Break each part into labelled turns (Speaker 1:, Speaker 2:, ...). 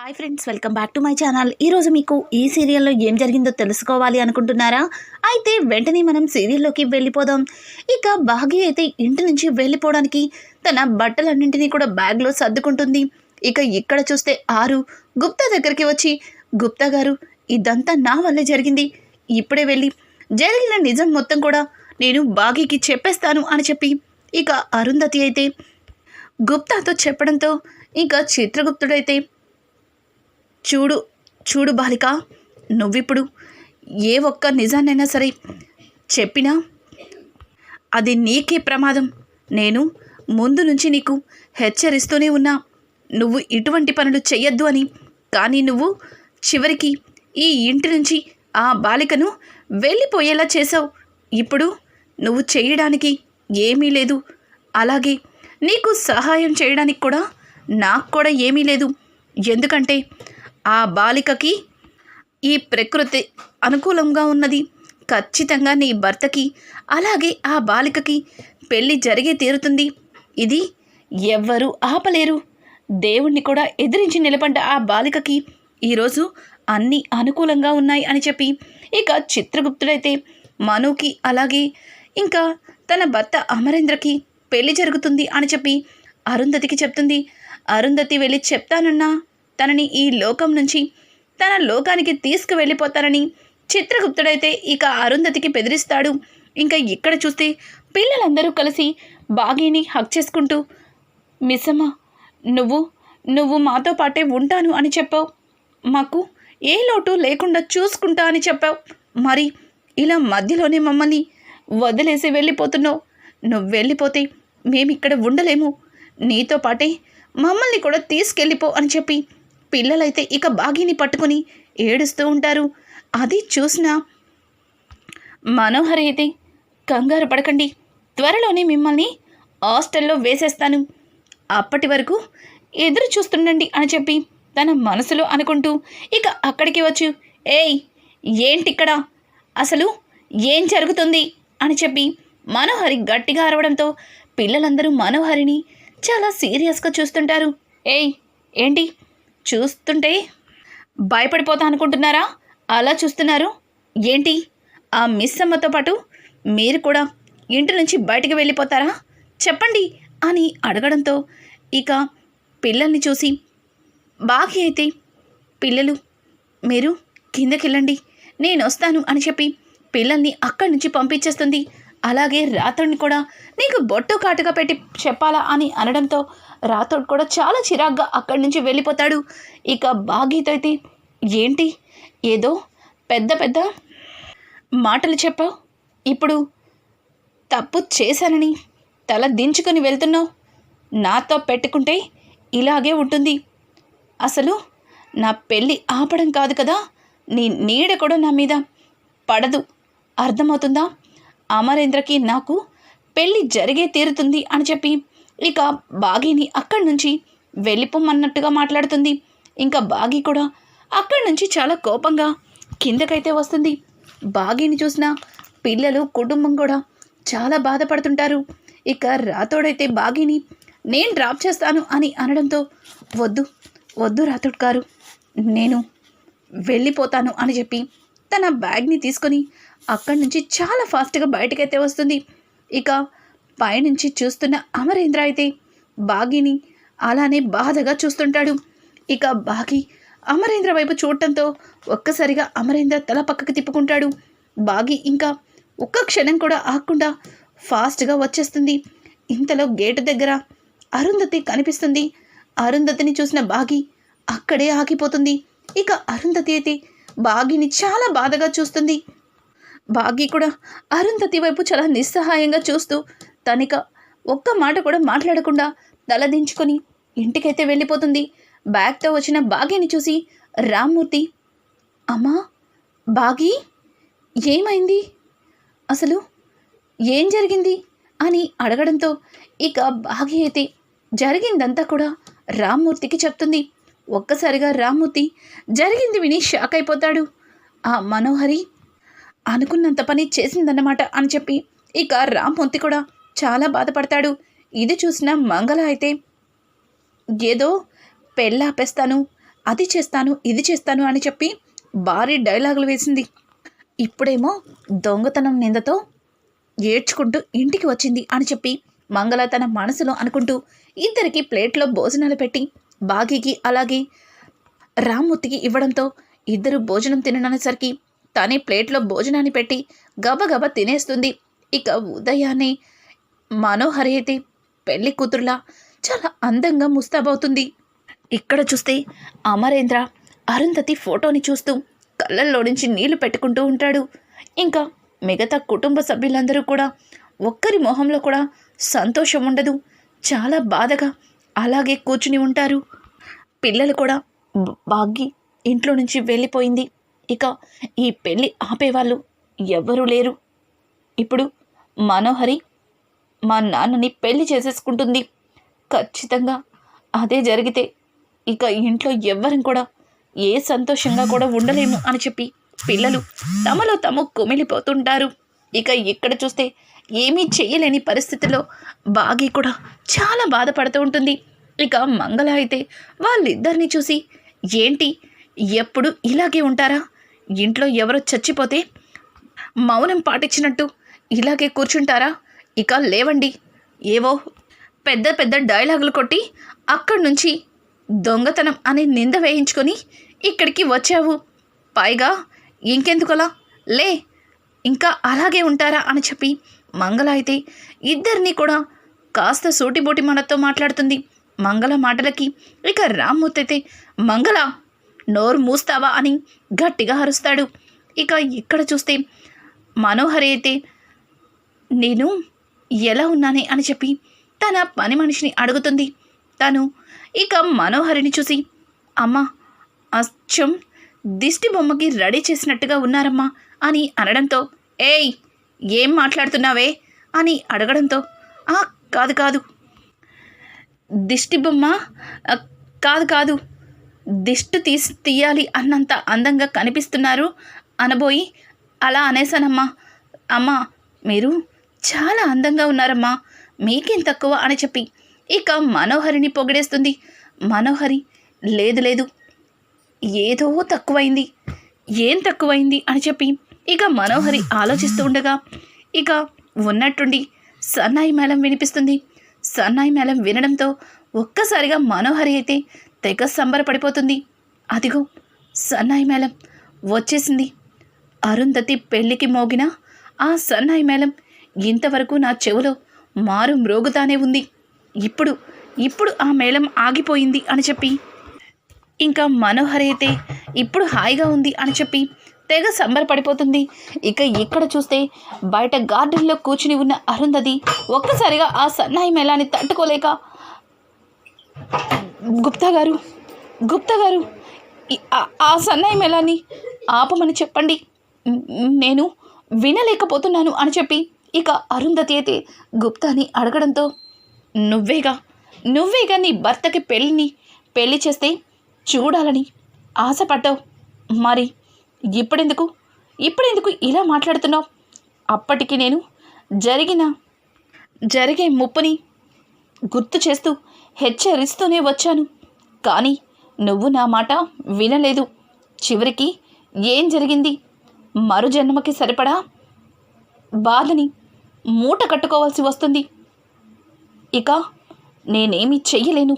Speaker 1: Hi friends welcome back to my channel. ఈరోజు మీకు ఈ సీరియల్లో ఏం జరిగిందో తెలుసుకోవాలి అనుకుంటున్నారా? అయితే వెంటనే మనం సీరియల్లోకి వెళ్ళిపోదాం. ఇక భాగ్య అయితే ఇంటి నుంచి వెళ్ళిపోవడానికి తన బట్టలన్నింటినీ కూడా బ్యాగ్లో సర్దుకుంటుంది. ఇక ఇక్కడ చూస్తే ఆరు గుప్తా దగ్గరికి వచ్చి గుప్తా గారు ఇదంతా నా వల్లే జరిగింది. ఇప్పుడే వెళ్ళి జరిగిన నిజం మొత్తం కూడా నేను భాగ్యకి చెప్పేస్తాను అని చెప్పి ఇక అరుంధతి అయితే గుప్తాతో చెప్పడంతో ఇంకా చిత్రగుప్తుడైతే చూడు చూడు బాలిక నువ్విప్పుడు ఏ ఒక్క నిజాన్నైనా సరే చెప్పినా అది నీకే ప్రమాదం. నేను ముందు నుంచి నీకు హెచ్చరిస్తూనే ఉన్నా నువ్వు ఇటువంటి పనులు చెయ్యొద్దు అని. కానీ నువ్వు చివరికి ఈ ఇంటి నుంచి ఆ బాలికను వెళ్ళిపోయేలా చేసావు ఇప్పుడు నువ్వు చేయడానికి ఏమీ లేదు. అలాగే నీకు సహాయం చేయడానికి కూడా నాకు కూడా ఏమీ లేదు. ఎందుకంటే ఆ బాలికకి ఈ ప్రకృతి అనుకూలంగా ఉన్నది. ఖచ్చితంగా నీ భర్తకి అలాగే ఆ బాలికకి పెళ్ళి జరిగే తీరుతుంది. ఇది ఎవ్వరూ ఆపలేరు. దేవుణ్ణి కూడా ఎదిరించి నిలబడ్డ ఆ బాలికకి ఈరోజు అన్నీ అనుకూలంగా ఉన్నాయి అని చెప్పి ఇక చిత్రగుప్తుడైతే మనుకి అలాగే ఇంకా తన భర్త అమరేంద్రకి పెళ్ళి జరుగుతుంది అని చెప్పి అరుంధతికి చెప్తుంది. అరుంధతి వెళ్ళి చెప్తానన్నా తనని ఈ లోకం నుంచి తన లోకానికి తీసుకువెళ్ళిపోతానని చిత్రగుప్తుడైతే ఇక అరుంధతికి బెదిరిస్తాడు. ఇంకా ఇక్కడ చూస్తే పిల్లలందరూ కలిసి బాగీని హక్ చేసుకుంటూ మిస్సమ్మ నువ్వు నువ్వు మాతో పాటే ఉంటాను అని చెప్పావు. మాకు ఏ లోటు లేకుండా చూసుకుంటా అని చెప్పావు. మరి ఇలా మధ్యలోనే మమ్మల్ని వదిలేసి వెళ్ళిపోతున్నావు. నువ్వు వెళ్ళిపోతే మేమిక్కడ ఉండలేము. నీతో పాటే మమ్మల్ని కూడా తీసుకెళ్ళిపో అని చెప్పి పిల్లలైతే ఇక బాగిని పట్టుకుని ఏడుస్తూ ఉంటారు. అది చూసిన మనోహర్ అయితే కంగారు పడకండి. త్వరలోనే మిమ్మల్ని హాస్టల్లో వేసేస్తాను. అప్పటి వరకు ఎదురు చూస్తుండండి అని చెప్పి తన మనసులో అనుకుంటూ ఇక అక్కడికి వచ్చు. ఏయ్ ఏంటిక్కడ? అసలు ఏం జరుగుతుంది? అని చెప్పి మనోహరి గట్టిగా అరవడంతో పిల్లలందరూ మనోహరిని చాలా సీరియస్గా చూస్తుంటారు. ఏయ్ ఏంటి? చూస్తుంటే భయపడిపోతా అనుకుంటున్నారా? అలా చూస్తున్నారు? ఏంటి? ఆ మిస్ అమ్మతో పాటు మీరు కూడా ఇంటి నుంచి బయటికి వెళ్ళిపోతారా? చెప్పండి అని అడగడంతో ఇక పిల్లల్ని చూసి బాకీ అయితే పిల్లలు మీరు కిందకి వెళ్ళండి నేను వస్తాను అని చెప్పి పిల్లల్ని అక్కడి నుంచి పంపించేస్తుంది. అలాగే రాత్రిని కూడా నీకు బొట్టు కాటుగా పెట్టి చెప్పాలా అని అనడంతో రాతోడు కూడా చాలా చిరాగ్గా అక్కడి నుంచి వెళ్ళిపోతాడు. ఇక బాగీత అయితే ఏంటి? ఏదో పెద్ద పెద్ద మాటలు చెప్పావు. ఇప్పుడు తప్పు చేశానని తల దించుకొని వెళ్తున్నావు. నాతో పెట్టుకుంటే ఇలాగే ఉంటుంది. అసలు నా పెళ్ళి ఆపడం కాదు కదా. నీ నీడ కూడా నా మీద పడదు. అర్థమవుతుందా? అమరేంద్రకి నాకు పెళ్ళి జరిగే తీరుతుంది అని చెప్పి ఇక బాగీని అక్కడి నుంచి వెళ్ళిపోమన్నట్టుగా మాట్లాడుతుంది. ఇంకా బాగి కూడా అక్కడి నుంచి చాలా కోపంగా కిందకైతే వస్తుంది. బాగీని చూసిన పిల్లలు కుటుంబం కూడా చాలా బాధపడుతుంటారు. ఇక రాతోడైతే బాగిని నేను డ్రాప్ చేస్తాను అని అనడంతో వద్దు వద్దు రాతోడ్ గారు నేను వెళ్ళిపోతాను అని చెప్పి తన బ్యాగ్ని తీసుకొని అక్కడి నుంచి చాలా ఫాస్ట్గా బయటకైతే వస్తుంది. ఇక పైనుంచి చూస్తున్న అమరేంద్ర అయితే బాగిని అలానే బాధగా చూస్తుంటాడు. ఇక బాగి అమరేంద్ర వైపు చూడటంతో ఒక్కసారిగా అమరేంద్ర తల పక్కకి తిప్పుకుంటాడు. బాగి ఇంకా ఒక్క క్షణం కూడా ఆగకుండా ఫాస్ట్గా వచ్చేస్తుంది. ఇంతలో గేటు దగ్గర అరుంధతి కనిపిస్తుంది. అరుంధతిని చూసిన బాగి అక్కడే ఆగిపోతుంది. ఇక అరుంధతి అయితే బాగిని చాలా బాధగా చూస్తుంది. బాగి కూడా అరుంధతి వైపు చాలా నిస్సహాయంగా చూస్తూ తనిక ఒక్క మాట కూడా మాట్లాడకుండా తలదించుకొని ఇంటికైతే వెళ్ళిపోతుంది. బ్యాగ్తో వచ్చిన బాగీని చూసి రామ్మూర్తి అమ్మా బాగీ ఏమైంది? అసలు ఏం జరిగింది? అని అడగడంతో ఇక బాగి అయితే జరిగిందంతా కూడా రామ్మూర్తికి చెప్తుంది. ఒక్కసారిగా రామ్మూర్తి జరిగింది విని షాక్ అయిపోతాడు. ఆ మనోహరి అనుకున్నంత పని చేసిందన్నమాట అని చెప్పి ఇక రామ్మూర్తి కూడా చాలా బాధపడతాడు. ఇది చూసిన మంగళ అయితే ఏదో పెళ్ళాపేస్తాను అది చేస్తాను ఇది చేస్తాను అని చెప్పి భారీ డైలాగులు వేసింది. ఇప్పుడేమో దొంగతనం నిందతో ఏడ్చుకుంటూ ఇంటికి వచ్చింది అని చెప్పి మంగళ తన మనసులో అనుకుంటూ ఇద్దరికి ప్లేట్లో భోజనాలు పెట్టి బాగీకి అలాగే రామ్మూర్తికి ఇవ్వడంతో ఇద్దరు భోజనం తిననేసరికి తనే ప్లేట్లో భోజనాన్ని పెట్టి గబగబ తినేస్తుంది. ఇక ఉదయాన్నే మనోహరి అయితే పెళ్ళి కూతురులా చాలా అందంగా ముస్తాబవుతుంది. ఇక్కడ చూస్తే అమరేంద్ర అరుంధతి ఫోటోని చూస్తూ కళ్ళల్లో నుంచి నీళ్ళు పెట్టుకుంటూ ఉంటాడు. ఇంకా మిగతా కుటుంబ సభ్యులందరూ కూడా ఒక్కరి మొహంలో కూడా సంతోషం ఉండదు. చాలా బాధగా అలాగే కూర్చుని ఉంటారు. పిల్లలు కూడా బాగి ఇంట్లో నుంచి వెళ్ళిపోయింది. ఇక ఈ పెళ్ళి ఆపేవాళ్ళు ఎవ్వరూ లేరు. ఇప్పుడు మనోహరి మా నాన్నని పెళ్ళి చేసేసుకుంటుంది. ఖచ్చితంగా అదే జరిగితే ఇక ఇంట్లో ఎవ్వరం కూడా ఏ సంతోషంగా కూడా ఉండలేము అని చెప్పి పిల్లలు తమలో తాము కుమిలిపోతుంటారు. ఇక ఇక్కడ చూస్తే ఏమీ చేయలేని పరిస్థితిలో బాగి కూడా చాలా బాధపడుతూ ఉంటుంది. ఇక మంగళ అయితే వాళ్ళిద్దరిని చూసి ఏంటి? ఎప్పుడు ఇలాగే ఉంటారా? ఇంట్లో ఎవరో చచ్చిపోతే మౌనం పాటించినట్టు ఇలాగే కూర్చుంటారా? ఇక లేవండి. ఏవో పెద్ద పెద్ద డైలాగులు కొట్టి అక్కడి నుంచి దొంగతనం అనే నింద వేయించుకొని ఇక్కడికి వచ్చావు. పైగా ఇంకెందుకలా? లే ఇంకా అలాగే ఉంటారా అని చెప్పి మంగళ అయితే ఇద్దరిని కూడా కాస్త సూటిబోటి మనతో మాట్లాడుతుంది. మంగళ మాటలకి ఇక రామ్మూర్తి అయితే మంగళ నోరు మూస్తావా? అని గట్టిగా అరుస్తాడు. ఇక ఇక్కడ చూస్తే మనోహరి అయితే నేను ఎలా ఉన్నానే అని చెప్పి తన పని మనిషిని అడుగుతుంది. తను ఇక మనోహరిని చూసి అమ్మా అచ్చం దిష్టి బొమ్మకి రెడీ చేసినట్టుగా ఉన్నారమ్మా అని అనడంతో ఏయ్ ఏం మాట్లాడుతున్నావే? అని అడగడంతో "ఆ, కాదు కాదు. దిష్టి బొమ్మ కాదు కాదు. దిష్టి తీసి తీయాలి అన్నంత అందంగా కనిపిస్తున్నారు అనబోయి అలా అనేసానమ్మా. అమ్మా మీరు చాలా అందంగా ఉన్నారమ్మా. మీకేం తక్కువ అని చెప్పి. ఇక మనోహరిని పొగిడేస్తుంది. మనోహరి లేదు లేదు. ఏదో తక్కువైంది. ఏం తక్కువైంది అని చెప్పి ఇక మనోహరి ఆలోచిస్తూ ఉండగా ఇక ఉన్నట్టుండి సన్నాయి మేళం వినిపిస్తుంది. సన్నాయి మేళం వినడంతో ఒక్కసారిగా మనోహరి అయితే తెగ సంబరపడిపోతుంది. అదిగో సన్నాయి మేళం వచ్చేసింది. అరుంధతి పెళ్ళికి మోగిన ఆ సన్నాయి మేళం ఇంతవరకు నా చెవులో మారు మ్రోగుతానే ఉంది. ఇప్పుడు ఇప్పుడు ఆ మేళం ఆగిపోయింది అని చెప్పి. ఇంకా మనోహర్ అయితే ఇప్పుడు హాయిగా ఉంది అని చెప్పి తెగ సంబరపడిపోతుంది. ఇక ఇక్కడ చూస్తే బయట గార్డెన్లో కూర్చుని ఉన్న అరుంధతి ఒక్కసారిగా ఆ సన్నాయి మేళాన్ని తట్టుకోలేక గుప్తా గారు గుప్తా గారు ఆ- సన్నాయి మేళాన్ని ఆపమని చెప్పండి. నేను వినలేకపోతున్నాను అని చెప్పి ఇక అరుంధతి అయితే గుప్తాని అడగడంతో నువ్వేగా? నువ్వేగా నీ భర్తకి పెళ్ళిని పెళ్ళి చేస్తే చూడాలని ఆశపడ్డావు? మరి ఇప్పుడెందుకు? ఇప్పుడెందుకు ఇలా మాట్లాడుతున్నావు? అప్పటికి నేను జరిగిన జరిగే ముప్పుని గుర్తు చేస్తూ హెచ్చరిస్తూనే వచ్చాను. కానీ నువ్వు నా మాట వినలేదు. చివరికి ఏం జరిగింది? మరు జన్మకి సరిపడా బాధని మూట కట్టుకోవాల్సి వస్తుంది. ఇక నేనేమీ చెయ్యలేను.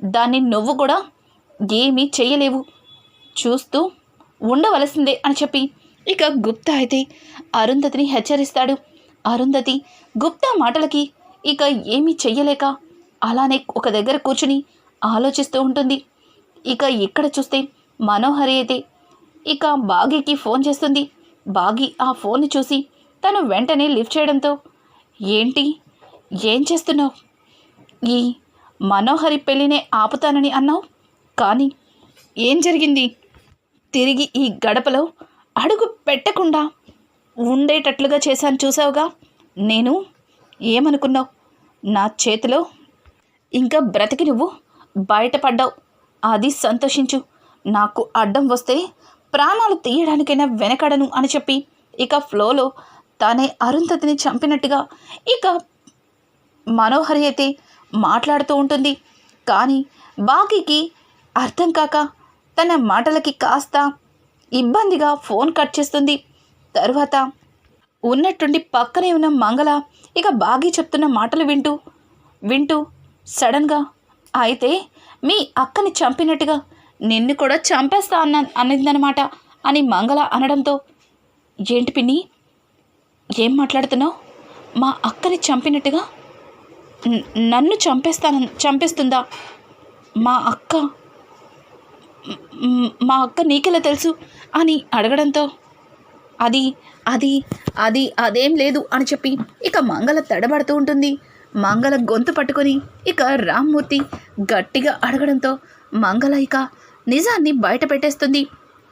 Speaker 1: దాన్ని నువ్వు కూడా ఏమీ చెయ్యలేవు. చూస్తూ ఉండవలసిందే అని చెప్పి ఇక గుప్తా అయితే అరుంధతిని హెచ్చరిస్తాడు. అరుంధతి గుప్తా మాటలకి ఇక ఏమీ చెయ్యలేక అలానే ఒక దగ్గర కూర్చుని ఆలోచిస్తూ ఉంటుంది. ఇక ఇక్కడ చూస్తే మనోహరి అయితే ఇక బాగీకి ఫోన్ చేస్తుంది. బాగి ఆ ఫోన్ని చూసి తను వెంటనే లిఫ్ట్ చేయడంతో ఏంటి? ఏం చేస్తున్నావు? ఈ మనోహరి పెళ్ళినే ఆపుతానని అన్నావు? కానీ ఏం జరిగింది? తిరిగి ఈ గడపలో అడుగు పెట్టకుండా ఉండేటట్లుగా చేశాను చూసావుగా? నేను ఏమనుకున్నావు? నా చేతిలో ఇంకా బ్రతికి నువ్వు బయటపడ్డావు. అది సంతోషించు. నాకు అడ్డం వస్తే ప్రాణాలు తీయడానికైనా వెనకడను అని చెప్పి ఇక ఫ్లోలో తానే అరుంధతిని చంపినట్టుగా ఇక మనోహరి అయితే మాట్లాడుతూ ఉంటుంది. కానీ బాకీకి అర్థం కాక తన మాటలకి కాస్త ఇబ్బందిగా ఫోన్ కట్ చేస్తుంది. తరువాత ఉన్నట్టుండి పక్కనే ఉన్న మంగళ ఇక బాగి చెప్తున్న మాటలు వింటూ వింటూ సడన్గా అయితే మీ అక్కని చంపినట్టుగా నిన్ను కూడా చంపేస్తా అన్న అనిందనమాట అని మంగళ అనడంతో ఏంటి పిన్ని ఏం మాట్లాడుతున్నావు? మా అక్కని చంపినట్టుగా? నన్ను చంపేస్తాన చంపేస్తుందా? మా అక్క? మా అక్క నీకెలా తెలుసు? అని అడగడంతో అది అది అది అదేం లేదు అని చెప్పి ఇక మంగళ తడబడుతూ ఉంటుంది. మంగళ గొంతు పట్టుకొని ఇక రామ్మూర్తి గట్టిగా అడగడంతో మంగళ ఇక నిజాన్ని బయట పెట్టేస్తుంది.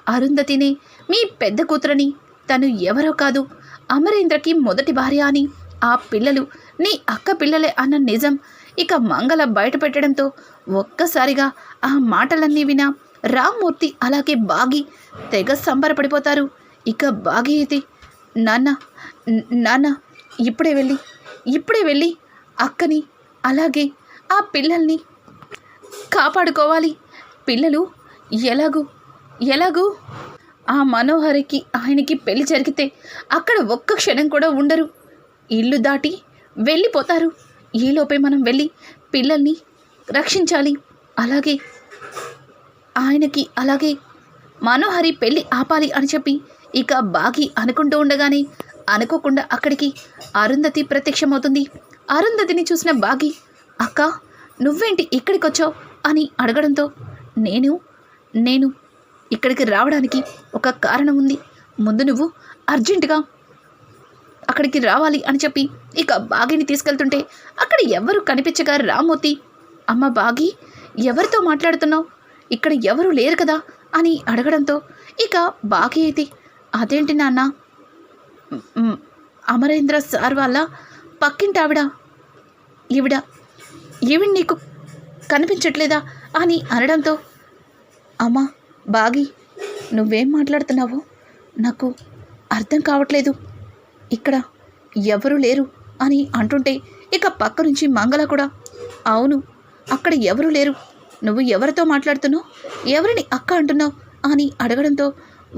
Speaker 1: అరుంధతిని మీ పెద్ద కూతురని తను ఎవరో కాదు. అమరేంద్రకి మొదటి భార్య అని. ఆ పిల్లలు నీ అక్క పిల్లలే అన్న నిజం. ఇక మంగళ బయట పెట్టడంతో ఒక్కసారిగా ఆ మాటలన్నీ వినా రామ్మూర్తి అలాగే బాగి తెగ సంబరపడిపోతారు. ఇక బాగి అయితే నాన్న నాన్న ఇప్పుడే వెళ్ళి ఇప్పుడే వెళ్ళి అక్కని అలాగే ఆ పిల్లల్ని కాపాడుకోవాలి. పిల్లలు ఎలాగూ ఎలాగూ ఆ మనోహరికి ఆయనకి పెళ్ళి జరిగితే అక్కడ ఒక్క క్షణం కూడా ఉండరు. ఇల్లు దాటి వెళ్ళిపోతారు. ఈలోపే మనం వెళ్ళి పిల్లల్ని రక్షించాలి. అలాగే ఆయనకి అలాగే మనోహరి పెళ్ళి ఆపాలి అని చెప్పి ఇక బాగి అనుకుంటూ ఉండగానే అనుకోకుండా అక్కడికి అరుంధతి ప్రత్యక్షమవుతుంది. అరుంధతిని చూసిన బాగి అక్క నువ్వేంటి ఇక్కడికొచ్చావు? అని అడగడంతో నేను నేను ఇక్కడికి రావడానికి ఒక కారణం ఉంది. ముందు నువ్వు అర్జెంటుగా అక్కడికి రావాలి అని చెప్పి ఇక బాగిని తీసుకెళ్తుంటే అక్కడ ఎవరు కనిపించగా రామ్మూర్తి అమ్మ బాగి ఎవరితో మాట్లాడుతున్నావు? ఇక్కడ ఎవరు లేరు కదా? అని అడగడంతో ఇక బాగి అయితే అదేంటి నాన్న? అమరేంద్ర సార్ వాళ్ళ పక్కింటావిడ. ఈవిడ ఈవిడ నీకు కనిపించట్లేదా? అని అనడంతో అమ్మా బాగి నువ్వేం మాట్లాడుతున్నావో? నాకు అర్థం కావట్లేదు. ఇక్కడ ఎవరు లేరు అని అంటుంటే ఇక పక్క నుంచి మంగళ కూడా అవును అక్కడ ఎవరు లేరు? నువ్వు ఎవరితో మాట్లాడుతున్నావు? ఎవరిని అక్క అంటున్నావు? అని అడగడంతో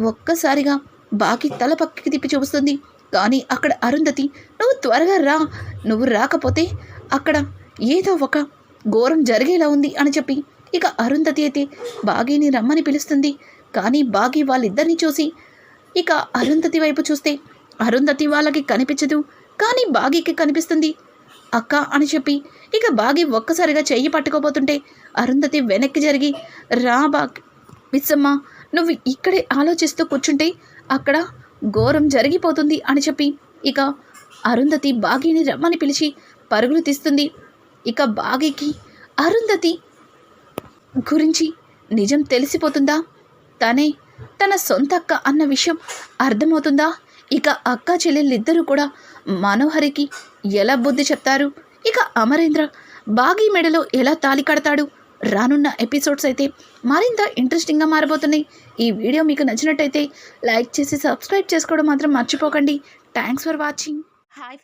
Speaker 1: ఒక్కసారిగా బాకి తల పక్కకి తిప్పి చూపిస్తుంది. కానీ అక్కడ అరుంధతి నువ్వు త్వరగా రా. నువ్వు రాకపోతే అక్కడ ఏదో ఒక ఘోరం జరిగేలా ఉంది అని చెప్పి ఇక అరుంధతి అయితే బాగీని రమ్మని పిలుస్తుంది. కానీ బాగి వాళ్ళిద్దరిని చూసి ఇక అరుంధతి వైపు చూస్తే అరుంధతి వాళ్ళకి కనిపించదు. కానీ బాగీకి కనిపిస్తుంది. అక్క అని చెప్పి ఇక బాగి ఒక్కసారిగా చెయ్యి పట్టుకోబోతుంటే అరుంధతి వెనక్కి జరిగి రా బాగ్ మిస్సమ్మ నువ్వు ఇక్కడే ఆలోచిస్తూ కూర్చుంటే అక్కడ ఘోరం జరిగిపోతుంది అని చెప్పి ఇక అరుంధతి బాగీని రమ్మని పిలిచి పరుగులు తీస్తుంది. ఇక బాగీకి అరుంధతి గురించి నిజం తెలిసిపోతుందా? తనే తన సొంత అక్క అన్న విషయం అర్థమవుతుందా? ఇక అక్క చెల్లెళ్ళిద్దరూ కూడా మనోహరికి ఎలా బుద్ధి చెప్తారు? ఇక అమరేంద్ర బాగీ మెడలో ఎలా తాలి కడతాడు? రానున్న ఎపిసోడ్స్ అయితే మరింత ఇంట్రెస్టింగ్గా మారబోతున్నాయి. ఈ వీడియో మీకు నచ్చినట్టయితే లైక్ చేసి సబ్స్క్రైబ్ చేసుకోవడం మాత్రం మర్చిపోకండి. Thanks for watching. హాయ్